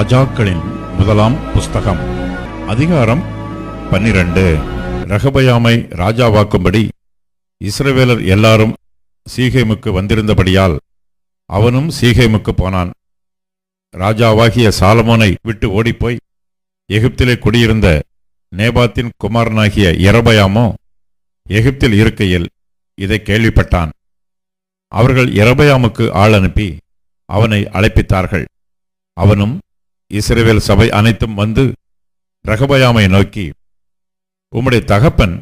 ராஜாக்களின் முதலாம் புஸ்தகம். அதிகாரம் பன்னிரண்டு. ரகபயாமை ராஜாவாக்கும்படி இஸ்ரவேலர் எல்லாரும் சீகேமுக்கு வந்திருந்தபடியால் அவனும் சீகேமுக்கு போனான். ராஜாவாகிய சாலமோனை விட்டு ஓடிப்போய் எகிப்திலே குடியிருந்த நேபாத்தின் குமாரனாகிய இரபயாமோ எகிப்தில் இருக்கையில் இதை கேள்விப்பட்டான். அவர்கள் எரபயாமுக்கு ஆள் அனுப்பி அவனை அழைப்பித்தார்கள். அவனும் இஸ்ரேவேல் சபை அனைத்தும் வந்து ரகபயாமை நோக்கி உம்முடைய தகப்பன்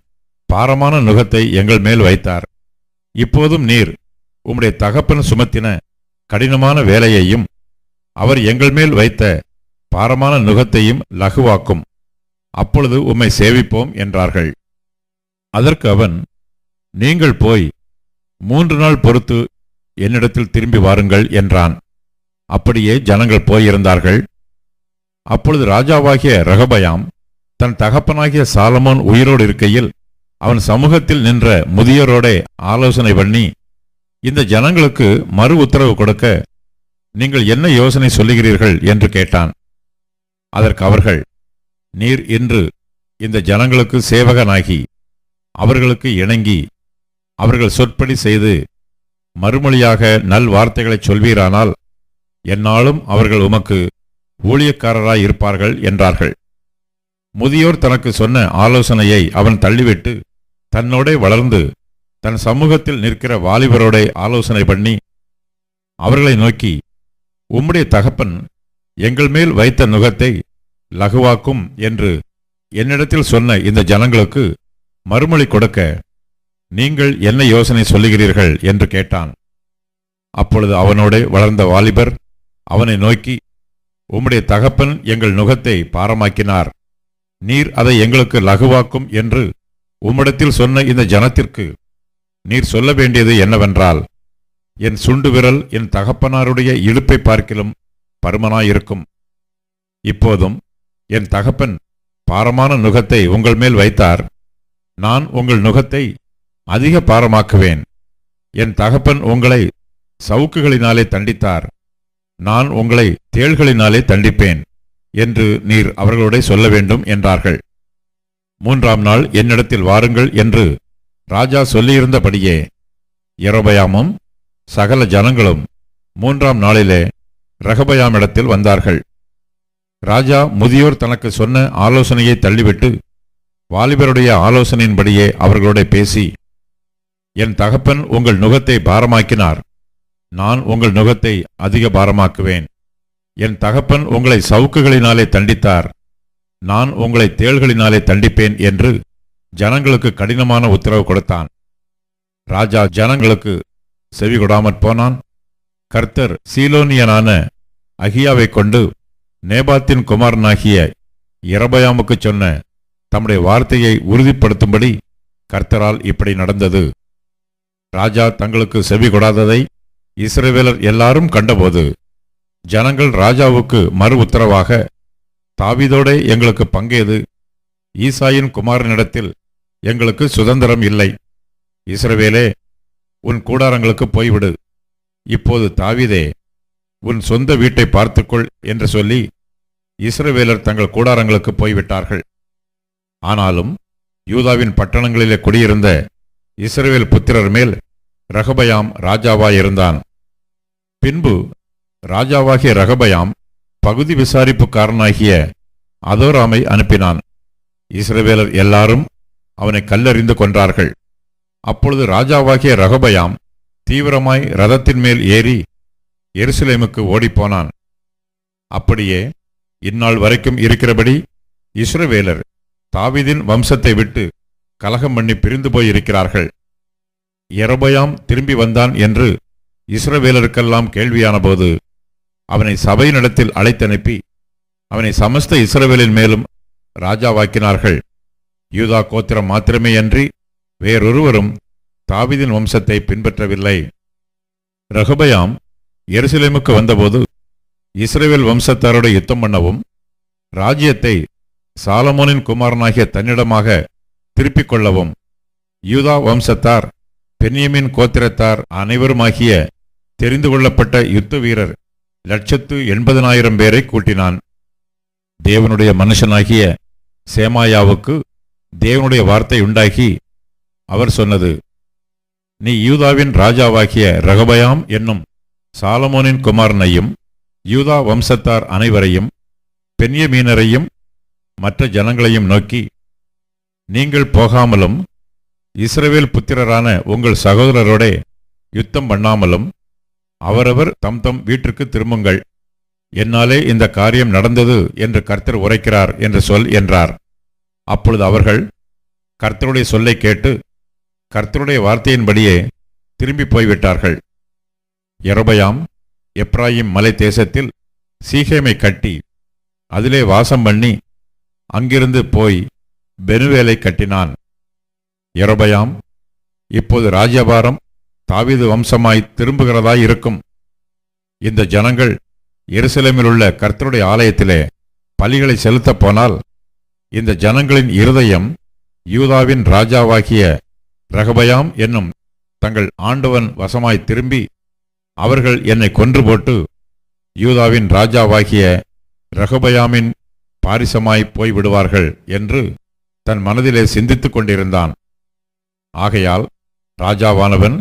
பாரமான நுகத்தை எங்கள் மேல் வைத்தார். இப்போதும் நீர் உம்முடைய தகப்பன் சுமத்தின கடினமான வேலையையும் அவர் எங்கள் மேல் வைத்த பாரமான நுகத்தையும் லகுவாக்கும். அப்பொழுது உம்மை சேவிப்போம் என்றார்கள். அதற்கு அவன் நீங்கள் போய் மூன்று நாள் பொறுத்து என்னிடத்தில் திரும்பி வாருங்கள் என்றான். அப்படியே ஜனங்கள் போயிருந்தார்கள். அப்பொழுது ராஜாவாகிய ரகபயாம் தன் தகப்பனாகிய சாலமோன் உயிரோடு இருக்கையில் அவன் சமூகத்தில் நின்ற முதியோரோடே ஆலோசனை பண்ணி இந்த ஜனங்களுக்கு மறு உத்தரவு கொடுக்க நீங்கள் என்ன யோசனை சொல்லுகிறீர்கள்? என்று கேட்டான். அதற்கு அவர்கள் நீர் இன்று இந்த ஜனங்களுக்கு சேவகனாகி அவர்களுக்கு இணங்கி அவர்கள் சொற்படி செய்து மறுமொழியாக நல் வார்த்தைகளைச் சொல்வீரானால் என்னாலும் அவர்கள் உமக்கு ஊழியக்காரராய் இருப்பார்கள் என்றார்கள். முதியோர் தனக்கு சொன்ன ஆலோசனையை அவன் தள்ளிவிட்டு தன்னோடே வளர்ந்து தன் சமூகத்தில் நிற்கிற வாலிபரோட ஆலோசனை பண்ணி அவர்களை நோக்கி உம்முடைய தகப்பன் எங்கள் மேல் வைத்த நுகத்தை லகுவாக்கும் என்று என்னிடத்தில் சொன்ன இந்த ஜனங்களுக்கு மறுமொழி கொடுக்க நீங்கள் என்ன யோசனை சொல்லுகிறீர்கள்? என்று கேட்டான். அப்பொழுது அவனோடே வளர்ந்த வாலிபர் அவனை நோக்கி உம்முடைய தகப்பன் எங்கள் நுகத்தை பாரமாக்கினார். நீர் அதை எங்களுக்கு லகுவாக்கும் என்று உம்மிடத்தில் சொன்ன இந்த ஜனத்திற்கு நீர் சொல்ல வேண்டியது என்னவென்றால் என் சுண்டு விரல் என் தகப்பனாருடைய இழுப்பை பார்க்கிலும் பருமனாயிருக்கும். இப்போதும் என் தகப்பன் பாரமான நுகத்தை உங்கள் மேல் வைத்தார். நான் உங்கள் நுகத்தை அதிக பாரமாக்குவேன். என் தகப்பன் உங்களை சவுக்குகளினாலே தண்டித்தார். நான் உங்களை தேள்களினாலே தண்டிப்பேன் என்று நீர் அவர்களோட சொல்ல வேண்டும் என்றார்கள். மூன்றாம் நாள் என்னிடத்தில் வாருங்கள் என்று ராஜா சொல்லியிருந்தபடியே எரோபயாமும் சகல ஜனங்களும் மூன்றாம் நாளிலே ரகபயாமிடத்தில் வந்தார்கள். ராஜா முதியோர் தனக்கு சொன்ன ஆலோசனையை தள்ளிவிட்டு வாலிபருடைய ஆலோசனையின்படியே அவர்களோட பேசி என் தகப்பன் உங்கள் நுகத்தை பாரமாக்கினார். நான் உங்கள் நுகத்தை அதிக பாரமாக்குவேன். என் தகப்பன் உங்களை சவுக்குகளினாலே தண்டித்தார். நான் உங்களை தேள்களினாலே தண்டிப்பேன் என்று ஜனங்களுக்கு கடினமான உத்தரவு கொடுத்தான். ராஜா ஜனங்களுக்கு செவி கொடாமற் போனான். கர்த்தர் சீலோனியனான அகியாவை கொண்டு நேபாத்தின் குமாரனாகிய இரபயாமுக்கு சொன்ன தம்முடைய வார்த்தையை உறுதிப்படுத்தும்படி கர்த்தரால் இப்படி நடந்தது. ராஜா தங்களுக்கு செவி கொடாததை இஸ்ரவேலர் எல்லாரும் கண்டபோது ஜனங்கள் ராஜாவுக்கு மறு உத்தரவாக தாவீதோடே எங்களுக்கு பங்கேது. ஈசாயின் குமாரனிடத்தில் எங்களுக்கு சுதந்திரம் இல்லை. இஸ்ரவேலே உன் கூடாரங்களுக்கு போய்விடு. இப்போது தாவிதே உன் சொந்த வீட்டை பார்த்துக்கொள் என்று சொல்லி இஸ்ரவேலர் தங்கள் கூடாரங்களுக்கு போய்விட்டார்கள். ஆனாலும் யூதாவின் பட்டணங்களிலே குடியிருந்த இஸ்ரவேல் புத்திரர் மேல் ரகபயாம் ராஜாவாயிருந்தான். பின்பு ராஜாவாகிய ரகபயாம் பகுதி விசாரிப்புக்காரனாகிய அதோராமை அனுப்பினான். இஸ்ரவேலர் எல்லாரும் அவனை கல்லறிந்து கொன்றார்கள். அப்பொழுது ராஜாவாகிய ரகபயாம் தீவிரமாய் ரதத்தின் மேல் ஏறி எருசலேமுக்கு ஓடிப்போனான். அப்படியே இந்நாள் வரைக்கும் இருக்கிறபடி இஸ்ரவேலர் தாவீதின் வம்சத்தை விட்டு கலகம் பண்ணி பிரிந்து போயிருக்கிறார்கள். எரபயாம் திரும்பி வந்தான் என்று இஸ்ரவேலருக்கெல்லாம் கேள்வியானபோது அவனை சபையினிடத்தில் அழைத்தனுப்பி அவனை சமஸ்த இஸ்ரவேலின் மேலும் ராஜாவாக்கினார்கள். யூதா கோத்திரம் மாத்திரமேயன்றி வேறொருவரும் தாவிதின் வம்சத்தை பின்பற்றவில்லை. ரகுபயாம் எருசலேமுக்கு வந்தபோது இஸ்ரேவேல் வம்சத்தாரோட யுத்தம் பண்ணவும் ராஜ்யத்தை சாலமோனின் குமாரனாகிய தன்னிடமாக திருப்பிக் கொள்ளவும் யூதா வம்சத்தார் பென்யமின் கோத்திரத்தார் அனைவருமாகிய தெரிந்து கொள்ளப்பட்ட யுத்த வீரர் லட்சத்து எண்பதனாயிரம் பேரை கூட்டினான். தேவனுடைய மனுஷனாகிய சேமாயாவுக்கு தேவனுடைய வார்த்தை உண்டாகி அவர் சொன்னது நீ யூதாவின் ராஜாவாகிய ரகபயாம் என்னும் சாலமோனின் குமாரனையும் யூதா வம்சத்தார் அனைவரையும் பெண்யமீனரையும் மற்ற ஜனங்களையும் நோக்கி நீங்கள் போகாமலும் இஸ்ரவேல் புத்திரரான உங்கள் சகோதரரோடே யுத்தம் பண்ணாமலும் அவரவர் தம் தம் வீட்டிற்கு திரும்புங்கள். என்னாலே இந்த காரியம் நடந்தது என்று கர்த்தர் உரைக்கிறார் என்று சொல் என்றார். அப்பொழுது அவர்கள் கர்த்தருடைய சொல்லை கேட்டு கர்த்தருடைய வார்த்தையின்படியே திரும்பி போய்விட்டார்கள். எரபயாம் எப்ராஹிம் மலை தேசத்தில் சீகேமை கட்டி அதிலே வாசம் பண்ணி அங்கிருந்து போய் பெனுவேலை கட்டினான். எரபயாம் இப்போது ராஜபாரம் தாவீது வம்சமாய் திரும்புகிறதாய் இருக்கும். இந்த ஜனங்கள் எருசலேமில் உள்ள கர்த்தருடைய ஆலயத்திலே பலிகளை செலுத்தப் போனால் இந்த ஜனங்களின் இருதயம் யூதாவின் ராஜாவாகிய ரகபயாம் என்னும் தங்கள் ஆண்டவன் வசமாய் திரும்பி அவர்கள் என்னை கொன்று போட்டு யூதாவின் ராஜாவாகிய ரகபயாமின் பாரிசமாய் போய்விடுவார்கள் என்று தன் மனதிலே சிந்தித்துக் கொண்டிருந்தான். ஆகையால் ராஜாவானவன்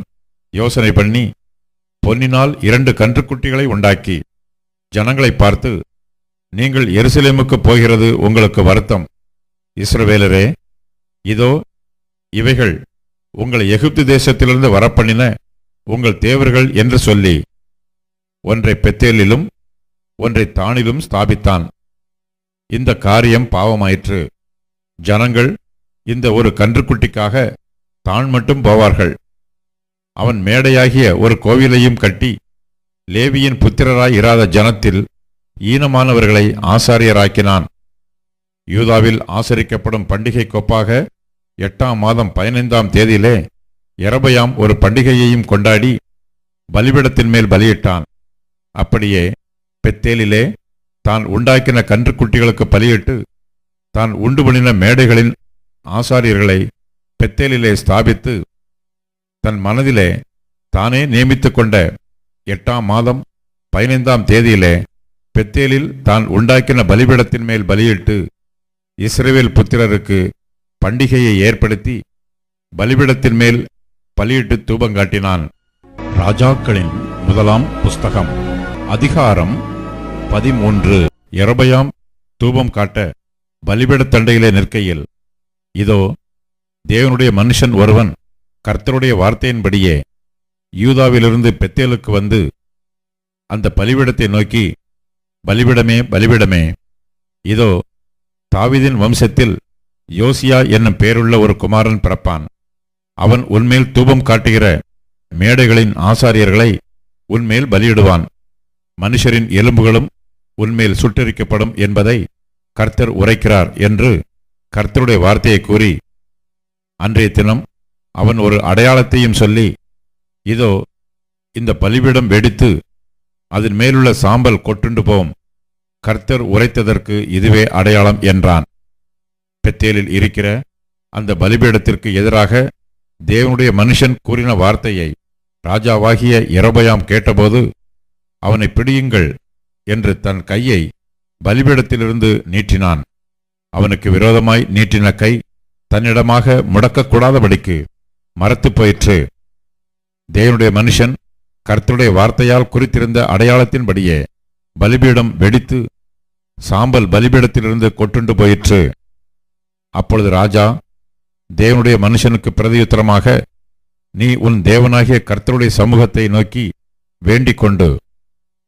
யோசனை பண்ணி பொன்னினால் இரண்டு கன்றுக்குட்டிகளை உண்டாக்கி ஜனங்களை பார்த்து நீங்கள் எருசலேமுக்கு போகிறது உங்களுக்கு வருத்தம். இஸ்ரவேலரே இதோ இவைகள் உங்களை எகிப்து தேசத்திலிருந்து வரப்பண்ணின உங்கள் தேவர்கள் என்று சொல்லி ஒன்றை பெத்தேலிலும் ஒன்றை தானிலும் ஸ்தாபித்தான். இந்த காரியம் பாவமாயிற்று. ஜனங்கள் இந்த ஒரு கன்றுக்குட்டிக்காக தான் மட்டும் போவார்கள். அவன் மேடையாகிய ஒரு கோவிலையும் கட்டி லேவியின் புத்திரராய் இராத ஜனத்தில் ஈனமானவர்களை ஆசாரியராக்கினான். யூதாவில் ஆசரிக்கப்படும் பண்டிகை கொப்பாக எட்டாம் மாதம் பதினைந்தாம் தேதியிலே இரபயாம் ஒரு பண்டிகையையும் கொண்டாடி பலிபிடத்தின் மேல் பலியிட்டான். அப்படியே பெத்தேலிலே தான் உண்டாக்கின கன்றுக்குட்டிகளுக்கு பலியிட்டு தான் உண்டு பண்ணின மேடைகளின் ஆசாரியர்களை பெத்தேலிலே ஸ்தாபித்து தன் மனதிலே தானே நியமித்துக் கொண்ட எட்டாம் மாதம் பதினைந்தாம் தேதியிலே பெத்தேலில் தான் உண்டாக்கின பலிபிடத்தின் மேல் பலியிட்டு இஸ்ரேவேல் புத்திரருக்கு பண்டிகையை ஏற்படுத்தி பலிபிடத்தின் மேல் பலியிட்டு தூபங்காட்டினான் ராஜாக்களின் முதலாம் புஸ்தகம் அதிகாரம் பதிமூன்று. எரபயாம் தூபம் காட்ட பலிபிடத்தண்டையிலே நிற்கையில் இதோ தேவனுடைய மனுஷன் ஒருவன் கர்த்தருடைய வார்த்தையின்படியே யூதாவிலிருந்து பெத்தேலுக்கு வந்து அந்த பலிபிடத்தை நோக்கி பலிபிடமே பலிபிடமே. இதோ தாவிதின் வம்சத்தில் யோசியா என்னும் பேருள்ள ஒரு குமாரன் பிறப்பான். அவன் உன்மேல் தூபம் காட்டுகிற மேடைகளின் ஆசாரியர்களை உன்மேல் பலியிடுவான். மனுஷரின் எலும்புகளும் உன்மேல் சுட்டரிக்கப்படும் என்பதை கர்த்தர் உரைக்கிறார் என்று கர்த்தருடைய வார்த்தையை கூறி அன்றைய தினம் அவன் ஒரு அடையாளத்தையும் சொல்லி இதோ இந்த பலிபீடம் வெடித்து அதன் மேலுள்ள சாம்பல் கொட்டுண்டு போம். கர்த்தர் உரைத்ததற்கு இதுவே அடையாளம் என்றான். பெத்தேலில் இருக்கிற அந்த பலிபீடத்திற்கு எதிராக தேவனுடைய மனுஷன் கூறின வார்த்தையை ராஜாவாகிய இரபயாம் கேட்டபோது அவனை பிடியுங்கள் என்று தன் கையை பலிபீடத்திலிருந்து நீட்டினான். அவனுக்கு விரோதமாய் நீட்டின கை தன்னிடமாக முடக்கக்கூடாதபடிக்கு மரத்துப் போயிற்று. தேவனுடைய மனுஷன் கர்த்தருடைய வார்த்தையால் குறித்திருந்த அடையாளத்தின்படியே பலிபீடம் வெடித்து சாம்பல் பலிபீடத்திலிருந்து கொட்டுண்டு போயிற்று. அப்பொழுது ராஜா தேவனுடைய மனுஷனுக்கு பிரதியுத்தரமாக நீ உன் தேவனாகிய கர்த்தருடைய சமூகத்தை நோக்கி வேண்டிக் கொண்டு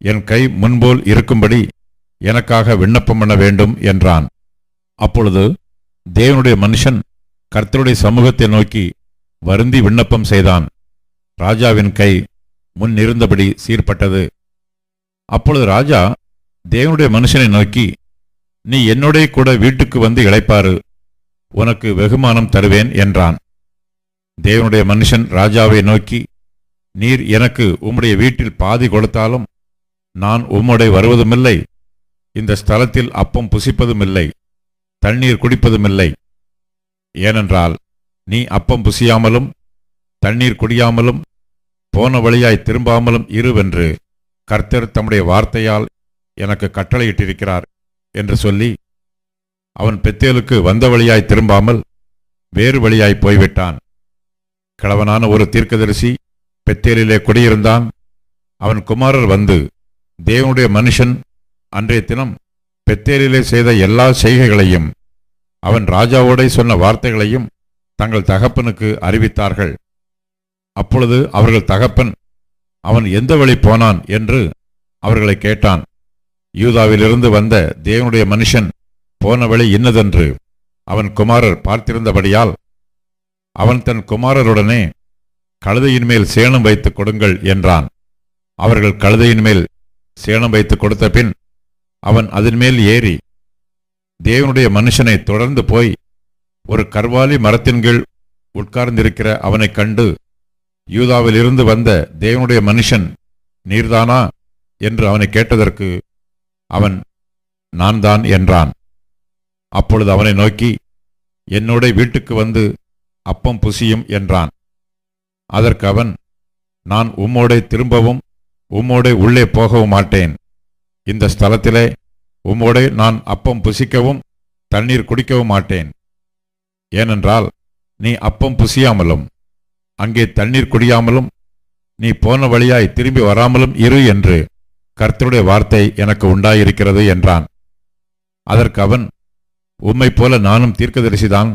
என் கை முன்போல் இருக்கும்படி எனக்காக விண்ணப்பம் பண்ண வேண்டும் என்றான். அப்பொழுது தேவனுடைய மனுஷன் கர்த்தருடைய சமூகத்தை நோக்கி வருந்தி விண்ணப்பம் செய்தான். ராஜாவின் கை முன் இருந்தபடி சீர்பட்டது. அப்பொழுது ராஜா தேவனுடைய மனுஷனை நோக்கி நீ என்னுடைய கூட வீட்டுக்கு வந்து இழைப்பாரு உனக்கு வெகுமானம் தருவேன் என்றான். தேவனுடைய மனுஷன் ராஜாவை நோக்கி நீர் எனக்கு உம்முடைய வீட்டில் பாதி கொடுத்தாலும் நான் உம்முடைய வருவதுமில்லை. இந்த ஸ்தலத்தில் அப்பம் புசிப்பதுமில்லை. தண்ணீர் குடிப்பதுமில்லை. ஏனென்றால் நீ அப்பம் புசியாமலும் தண்ணீர் குடியாமலும் போன வழியாய் திரும்பாமலும் இருவென்று கர்த்தர் தம்முடைய வார்த்தையால் எனக்கு கட்டளையிட்டிருக்கிறார் என்று சொல்லி அவன் பெத்தேலுக்கு வந்த வழியாய் திரும்பாமல் வேறு வழியாய் போய்விட்டான். கிழவனான ஒரு தீர்க்கதரிசி பெத்தேலிலே குடியிருந்தான். அவன் குமாரர் வந்து தேவனுடைய மனுஷன் அன்றைய தினம் பெத்தேலிலே செய்த எல்லா செய்கைகளையும் அவன் ராஜாவோடே சொன்ன வார்த்தைகளையும் தங்கள் தகப்பனுக்கு அறிவித்தார்கள். அப்பொழுது அவர்கள் தகப்பன் அவன் எந்த வழி போனான்? என்று அவர்களை கேட்டான். யூதாவிலிருந்து வந்த தேவனுடைய மனுஷன் போன வழி இன்னதென்று. அவன் குமாரர் பார்த்திருந்தபடியால் அவன் தன் குமாரருடனே கழுதையின் மேல் சேணம் வைத்துக் கொடுங்கள் என்றான். அவர்கள் கழுதையின் மேல் சேணம் வைத்துக் கொடுத்த பின் அவன் அதன் மேல் ஏறி தேவனுடைய மனுஷனை தொடர்ந்து போய் ஒரு கர்வாலி மரத்தின் கீழ் உட்கார்ந்திருக்கிற அவனைக் கண்டு யூதாவிலிருந்து வந்த தேவனுடைய மனுஷன் நீர்தானா? என்று அவனை கேட்டதற்கு அவன் நான் தான் என்றான். அப்பொழுது அவனை நோக்கி என்னோட வீட்டுக்கு வந்து அப்பம் புசியும் என்றான். அதற்கு அவன் நான் உம்மோடே திரும்பவும் உம்மோடே உள்ளே போகவும் மாட்டேன். இந்த ஸ்தலத்திலே உம்மோடே நான் அப்பம் புசிக்கவும் தண்ணீர் குடிக்கவும் மாட்டேன். ஏனென்றால் நீ அப்பம் புசியாமலும் அங்கே தண்ணீர் குடியாமலும் நீ போன வழியாய் திரும்பி வராமலும் இரு என்று கர்த்தருடைய வார்த்தை எனக்கு உண்டாயிருக்கிறது என்றான். அதற்கு அவன் உம்மைப் போல நானும் தீர்க்கதரிசிதான்.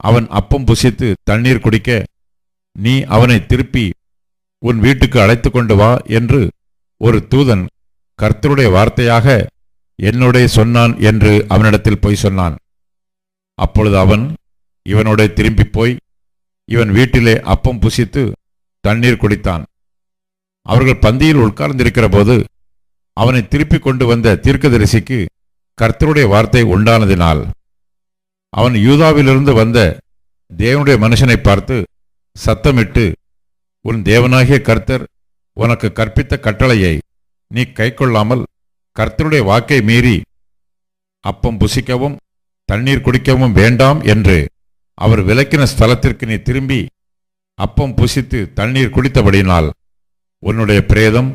அவன் அப்பம் புசித்து தண்ணீர் குடிக்க நீ அவனை திருப்பி உன் வீட்டுக்கு அழைத்து கொண்டு வா என்று ஒரு தூதன் கர்த்தருடைய வார்த்தையாக என்னோடே சொன்னான் என்று அவனிடத்தில் பொய் சொன்னான். அப்பொழுது அவன் இவனோட திரும்பி போய் இவன் வீட்டிலே அப்பம் புசித்து தண்ணீர் குடித்தான். அவர்கள் பந்தியில் உட்கார்ந்திருக்கிற போது அவனை திருப்பி கொண்டு வந்த தீர்க்கதரிசிக்கு கர்த்தருடைய வார்த்தை உண்டானதினால் அவன் யூதாவிலிருந்து வந்த தேவனுடைய மனுஷனை பார்த்து சத்தமிட்டு உன் தேவனாகிய கர்த்தர் உனக்கு கற்பித்த கட்டளையை நீ கைக்கொள்ளாமல் கர்த்தருடைய வாக்கை மீறி அப்பம் புசிக்கவும் தண்ணீர் குடிக்கவும் வேண்டாம் என்று அவர் விளக்கின ஸ்தலத்திற்கு நீ திரும்பி அப்பம் புசித்து தண்ணீர் குடித்தபடியினால் உன்னுடைய பிரேதம்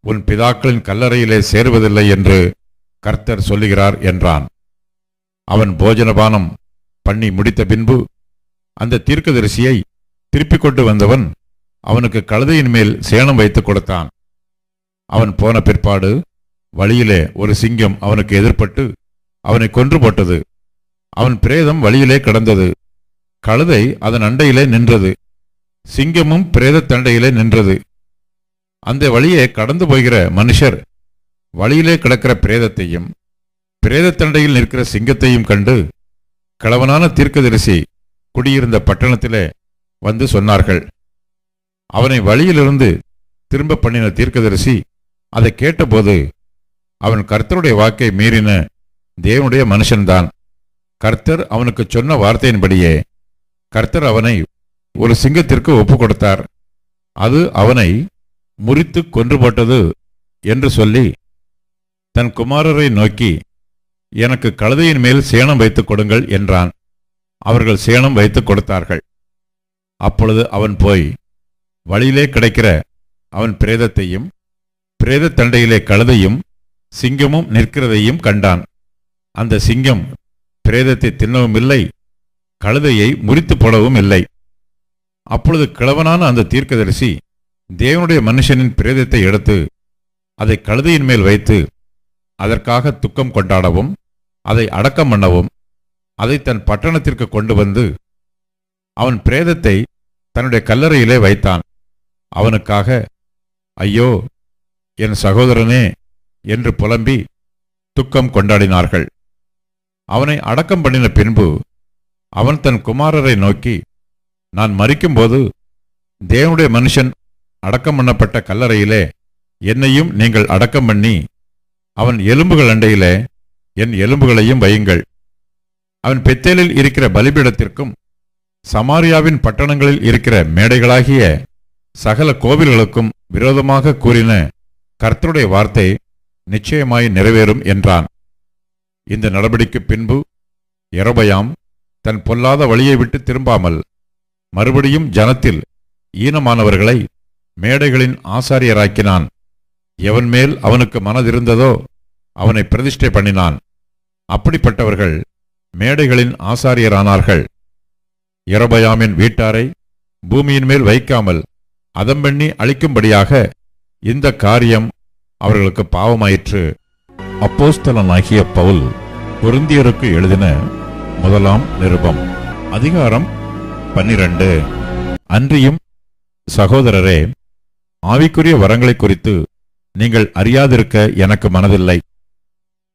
உன் பிதாக்களின் கல்லறையிலே சேருவதில்லை என்று கர்த்தர் சொல்லுகிறார் என்றான். அவன் போஜனபானம் பண்ணி முடித்த பின்பு அந்த தீர்க்கதரிசியை திருப்பிக் கொண்டு வந்தவன் அவனுக்கு கழுதையின் மேல் சேணம் வைத்துக் கொடுத்தான். அவன் போன பிற்பாடு வழியிலே ஒரு சிங்கம் அவனுக்கு எதிர்ப்பட்டு அவனை கொன்று போட்டது. அவன் பிரேதம் வழியிலே கிடந்தது. கழுதை அதன் அண்டையிலே நின்றது. சிங்கமும் பிரேத தண்டையிலே நின்றது. அந்த வழியே கடந்து போகிற மனுஷர் வழியிலே கிடக்கிற பிரேதத்தையும் பிரேதத்தண்டையில் நிற்கிற சிங்கத்தையும் கண்டு கிழவனான தீர்க்கதரிசி குடியிருந்த பட்டணத்திலே வந்து சொன்னார்கள். அவனை வழியிலிருந்து திரும்ப பண்ணின தீர்க்கதரிசி அதை கேட்டபோது அவன் கர்த்தருடைய வாக்கை மீறின தேவனுடைய மனுஷன்தான். கர்த்தர் அவனுக்கு சொன்ன வார்த்தையின்படியே கர்த்தர் அவனை ஒரு சிங்கத்திற்கு ஒப்பு கொடுத்தார் அது அவனை முறித்து கொன்றுபட்டது என்று சொல்லி தன் குமாரரை நோக்கி எனக்கு கழுதையின் மேல் சேணம் வைத்துக் கொடுங்கள் என்றான். அவர்கள் சேணம் வைத்துக் கொடுத்தார்கள். அப்பொழுது அவன் போய் வழியிலே கிடைக்கிற அவன் பிரேதத்தையும் பிரேத தண்டையிலே கழுதையும் சிங்கமும் நிற்கிறதையும் கண்டான். அந்த சிங்கம் பிரேதத்தை தின்னவும் இல்லை கழுதையை முறித்து போடவும் இல்லை. அப்பொழுது கிழவனான அந்த தீர்க்கதரிசி தேவனுடைய மனுஷனின் பிரேதத்தை எடுத்து அதை கழுதையின் மேல் வைத்து அதற்காக துக்கம் கொண்டாடவும் அதை அடக்கம் பண்ணவும் அதை தன் பட்டணத்திற்கு கொண்டு வந்து அவன் பிரேதத்தை தன்னுடைய கல்லறையிலே வைத்தான். அவனுக்காக ஐயோ என் சகோதரனே என்று புலம்பி துக்கம் கொண்டாடினார்கள். அவனை அடக்கம் பண்ணின பின்பு அவன் தன் குமாரரை நோக்கி நான் மறிக்கும்போது தேவனுடைய மனுஷன் அடக்கம் பண்ணப்பட்ட கல்லறையிலே என்னையும் நீங்கள் அடக்கம் பண்ணி அவன் எலும்புகள் அண்டையிலே என் எலும்புகளையும் வையுங்கள். அவன் பெத்தேலில் இருக்கிற பலிபீடத்திற்கும் சமாரியாவின் பட்டணங்களில் இருக்கிற மேடைகளாகிய சகல கோவில்களுக்கும் விரோதமாக கூறின கர்த்தருடைய வார்த்தை நிச்சயமாய் நிறைவேறும் என்றான். இந்த நடவடிக்கை பின்பு எரபயாம் தன் பொல்லாத வழியை விட்டு திரும்பாமல் மறுபடியும் ஜனத்தில் ஈனமானவர்களை மேடைகளின் ஆசாரியராக்கினான். எவன் மேல் அவனுக்கு மனதிருந்ததோ அவனை பிரதிஷ்டை பண்ணினான். அப்படிப்பட்டவர்கள் மேடைகளின் ஆசாரியரானார்கள். இரபயாமின் வீட்டாரை பூமியின் மேல் வைக்காமல் அதம்பண்ணி அழிக்கும்படியாக இந்த காரியம் அவர்களுக்கு பாவமாயிற்று. அப்போஸ்தலனாகிய பவுல் பொருந்தியருக்கு எழுதின முதலாம் நிருபம். அதிகாரம் பன்னிரண்டு. அன்றியும் சகோதரரே ஆவிக்குரிய வரங்களை குறித்து நீங்கள் அறியாதிருக்க எனக்கு மனதில்லை.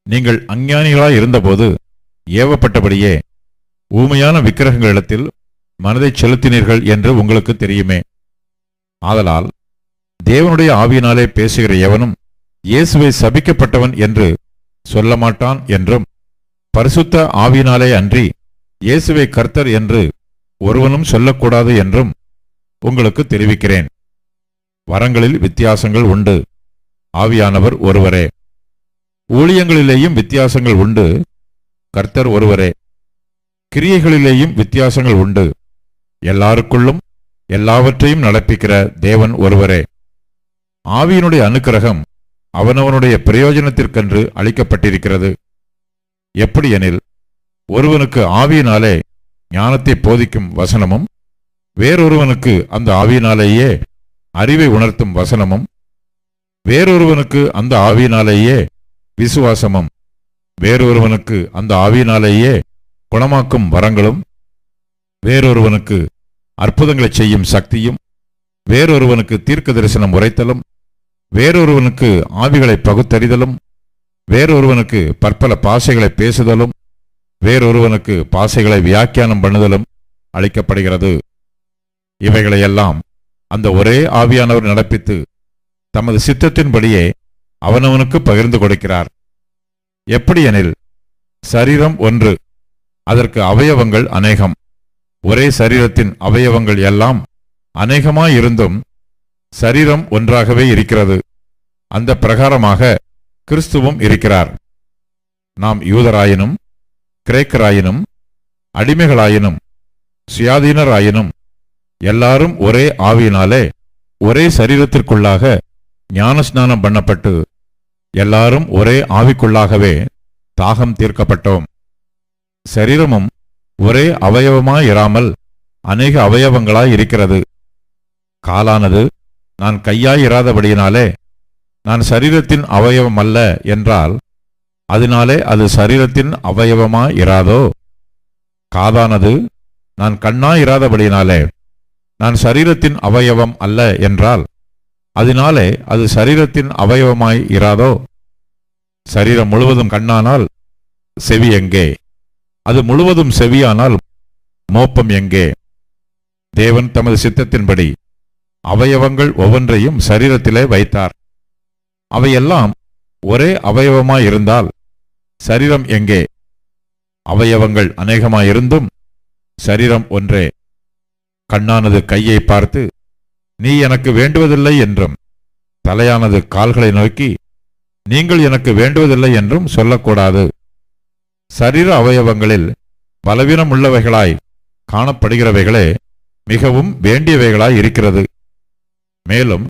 நீங்கள் அஞ்ஞானிகளாய் இருந்தபோது ஏவப்பட்டபடியே ஊமையான விக்கிரகங்களிடத்தில் மனதை செலுத்தினீர்கள் என்று உங்களுக்கு தெரியுமே. ஆதலால் தேவனுடைய ஆவியினாலே பேசுகிற எவனும் இயேசுவை சபிக்கப்பட்டவன் என்று சொல்ல மாட்டான் என்றும் பரிசுத்த ஆவியினாலே அன்றி இயேசுவை கர்த்தர் என்று ஒருவனும் சொல்லக்கூடாது என்றும் உங்களுக்கு தெரிவிக்கிறேன். வரங்களில் வித்தியாசங்கள் உண்டு. ஆவியானவர் ஒருவரே. ஊழியங்களிலேயும் வித்தியாசங்கள் உண்டு. கர்த்தர் ஒருவரே. கிரியைகளிலேயும் வித்தியாசங்கள் உண்டு. எல்லாருக்குள்ளும் எல்லாவற்றையும் நடப்பிக்கிற தேவன் ஒருவரே. ஆவியினுடைய அனுக்கிரகம் அவனவனுடைய பிரயோஜனத்திற்கென்று அளிக்கப்பட்டிருக்கிறது. எப்படியெனில் ஒருவனுக்கு ஆவியினாலே ஞானத்தை போதிக்கும் வசனமும் வேறொருவனுக்கு அந்த ஆவியினாலேயே அறிவை உணர்த்தும் வசனமும் வேறொருவனுக்கு அந்த ஆவியினாலேயே விசுவாசமும் வேறொருவனுக்கு அந்த ஆவியினாலேயே குணமாக்கும் வரங்களும் வேறொருவனுக்கு அற்புதங்களைச் செய்யும் சக்தியும் வேறொருவனுக்கு தீர்க்க தரிசனம் உரைத்தலும் வேறொருவனுக்கு ஆவிகளை பகுத்தறிதலும் வேறொருவனுக்கு பற்பல பாசைகளை பேசுதலும் வேறொருவனுக்கு பாசைகளை வியாக்கியானம் பண்ணுதலும் அளிக்கப்படுகிறது. இவைகளையெல்லாம் அந்த ஒரே ஆவியானவர் நடப்பித்து தமது சித்தத்தின்படியே அவனவனுக்கு பகிர்ந்து கொடுக்கிறார். எப்படியெனில் சரீரம் ஒன்று அதற்கு அவயவங்கள் அநேகம். ஒரே சரீரத்தின் அவயவங்கள் எல்லாம் அநேகமாயிருந்தும் சரீரம் ஒன்றாகவே இருக்கிறது. அந்த பிரகாரமாக கிறிஸ்துவும் இருக்கிறார். நாம் யூதராயினும் கிரேக்கராயினும் அடிமைகளாயினும் சுயாதீனராயினும் எல்லாரும் ஒரே ஆவியினாலே ஒரே சரீரத்திற்குள்ளாக ஞானஸ்நானம் பண்ணப்பட்டு எல்லாரும் ஒரே ஆவிக்குள்ளாகவே தாகம் தீர்க்கப்பட்டோம். சரீரமும் ஒரே அவயவமாயிராமல் அநேக அவயவங்களாய் இருக்கிறது. காலானது நான் கையாயிராதபடியினாலே நான் சரீரத்தின் அவயவம் அல்ல என்றால் அதனாலே அது சரீரத்தின் அவயவமாய் இராதோ? காதானது நான் கண்ணாயிராதபடியினாலே நான் சரீரத்தின் அவயவம் அல்ல என்றால் அதனாலே அது சரீரத்தின் அவயவமாய் இராதோ? சரீரம் முழுவதும் கண்ணானால் செவி எங்கே? அது முழுவதும் செவியானால் மோப்பம் எங்கே? தேவன் தமது சித்தத்தின்படி அவயவங்கள் ஒவ்வொன்றையும் சரீரத்திலே வைத்தார். அவையெல்லாம் ஒரே அவயவமாயிருந்தால் சரீரம் எங்கே? அவயவங்கள் அநேகமாயிருந்தும் சரீரம் ஒன்றே. கண்ணானது கையை பார்த்து நீ எனக்கு வேண்டுவதில்லை என்றும் தலையானது கால்களை நோக்கி நீங்கள் எனக்கு வேண்டுவதில்லை என்றும் சொல்லக்கூடாது. சரீர அவயவங்களில் பலவீனமுள்ளவைகளாய் காணப்படுகிறவைகளே மிகவும் வேண்டியவைகளாய் இருக்கிறது. மேலும்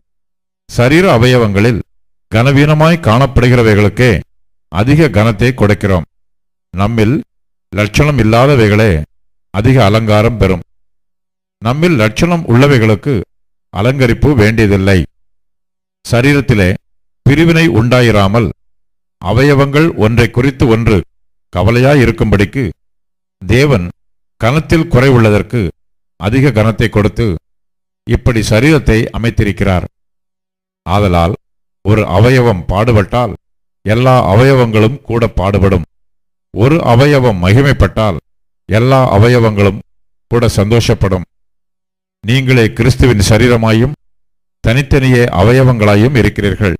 சரீர அவயவங்களில் கனவீனமாய் காணப்படுகிறவைகளுக்கே அதிக கனத்தை கொடுக்கிறோம். நம்மில் லட்சணம் இல்லாதவைகளே அதிக அலங்காரம் பெறும். நம்மில் லட்சணம் உள்ளவைகளுக்கு அலங்கரிப்பு வேண்டியதில்லை. சரீரத்திலே பிரிவினை உண்டாயிராமல் அவயவங்கள் ஒன்றை குறித்து ஒன்று கவலையாயிருக்கும்படிக்கு தேவன் கனத்தில் குறைவுள்ளதற்கு அதிக கனத்தை கொடுத்து இப்படி சரீரத்தை அமைத்திருக்கிறார். ஆதலால் ஒரு அவயவம் பாடுபட்டால் எல்லா அவயவங்களும் கூட பாடுபடும். ஒரு அவயவம் மகிமைப்பட்டால் எல்லா அவயவங்களும் கூட சந்தோஷப்படும். நீங்களே கிறிஸ்துவின் சரீரமாயும் தனித்தனியே அவயவங்களாயும் இருக்கிறீர்கள்.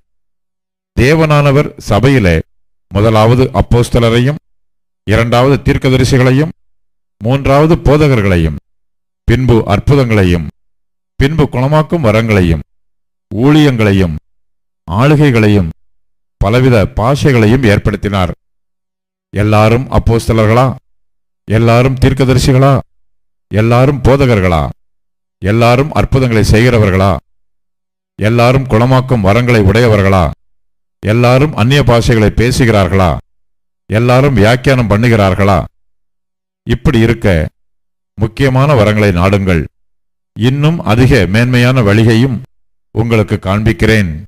தேவனானவர் சபையிலே முதலாவது அப்போஸ்தலரையும் இரண்டாவது தீர்க்கதரிசிகளையும் மூன்றாவது போதகர்களையும் பின்பு அற்புதங்களையும் பின்பு குணமாக்கும் வரங்களையும் ஊழியங்களையும் ஆளுகைகளையும் பலவித பாஷைகளையும் ஏற்படுத்தினார். எல்லாரும் அப்போஸ்தலர்களா? எல்லாரும் தீர்க்கதரிசிகளா? எல்லாரும் போதகர்களா? எல்லாரும் அற்புதங்களை செய்கிறவர்களா? எல்லாரும் குணமாக்கும் வரங்களை உடையவர்களா? எல்லாரும் அந்நிய பாஷைகளை பேசுகிறார்களா? எல்லாரும் வியாக்கியானம் பண்ணுகிறார்களா? இப்படி இருக்க முக்கியமான வரங்களை நாடுங்கள். இன்னும் அதிக மேன்மையான வழியையும் உங்களுக்கு காண்பிக்கிறேன்.